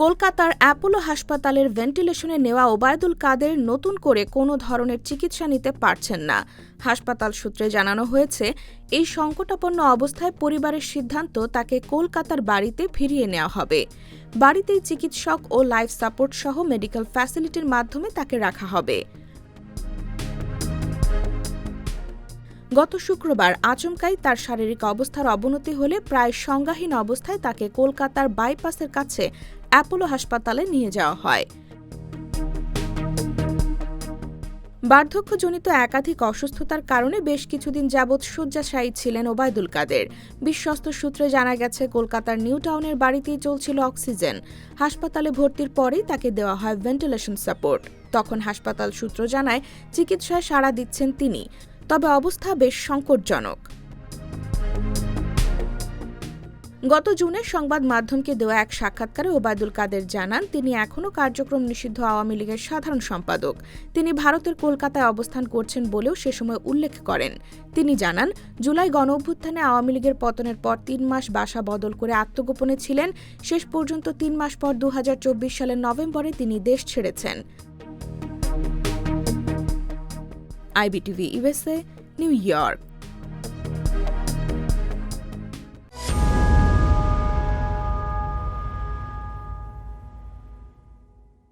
কলকাতার অ্যাপোলো হাসপাতালের ভেন্টিলেশনে নেওয়া ওবায়দুল কাদের নতুন করে কোনো ধরনের চিকিৎসা নিতে পারছেন না। হাসপাতাল সূত্রে জানানো হয়েছে, এই সংকটাপন্ন অবস্থায় পরিবারের সিদ্ধান্ত তাকে কলকাতার বাড়িতে ফিরিয়ে নেওয়া হবে। বাড়িতেই চিকিৎসক ও লাইফ সাপোর্ট সহ মেডিকেল ফ্যাসিলিটির মাধ্যমে তাকে রাখা হবে। গত শুক্রবার আচমকাই তার শারীরিক অবস্থার অবনতি হলে প্রায় সংজ্ঞাহীন অবস্থায় তাকে কলকাতার বাইপাসের কাছে অ্যাপোলো হাসপাতালে নিয়ে যাওয়া হয়। বার্ধক্যজনিত একাধিক অসুস্থতার কারণে বেশ কিছুদিন যাবৎ শয্যাশায়ী ছিলেন ওবায়দুল কাদের। বিশ্বস্ত সূত্রে জানা গেছে, কলকাতার নিউ টাউনের বাড়িতেই চলছিল অক্সিজেন। হাসপাতালে ভর্তির পরেই তাকে দেওয়া হয় ভেন্টিলেশন সাপোর্ট। তখন হাসপাতাল সূত্র জানায়, চিকিৎসায় সাড়া দিচ্ছেন তিনি। তবে অবস্থা বেশ সংকটজনক। গত জুনে সংবাদ মাধ্যমকে দেওয়া এক সাক্ষাৎকারে ওবায়দুল কাদের জানান, তিনি এখনও কার্যক্রম নিষিদ্ধ আওয়ামী লীগের সাধারণ সম্পাদক। তিনি ভারতের কলকাতায় অবস্থান করছেন বলেও সে সময় উল্লেখ করেন। তিনি জানান, জুলাই গণ অভ্যুত্থানে আওয়ামী লীগের পতনের পর তিন মাস বাসা বদল করে আত্মগোপনে ছিলেন। শেষ পর্যন্ত তিন মাস পর দু হাজার চব্বিশ সালের নভেম্বরে তিনি দেশ ছেড়েছেন। IBTV USA New York.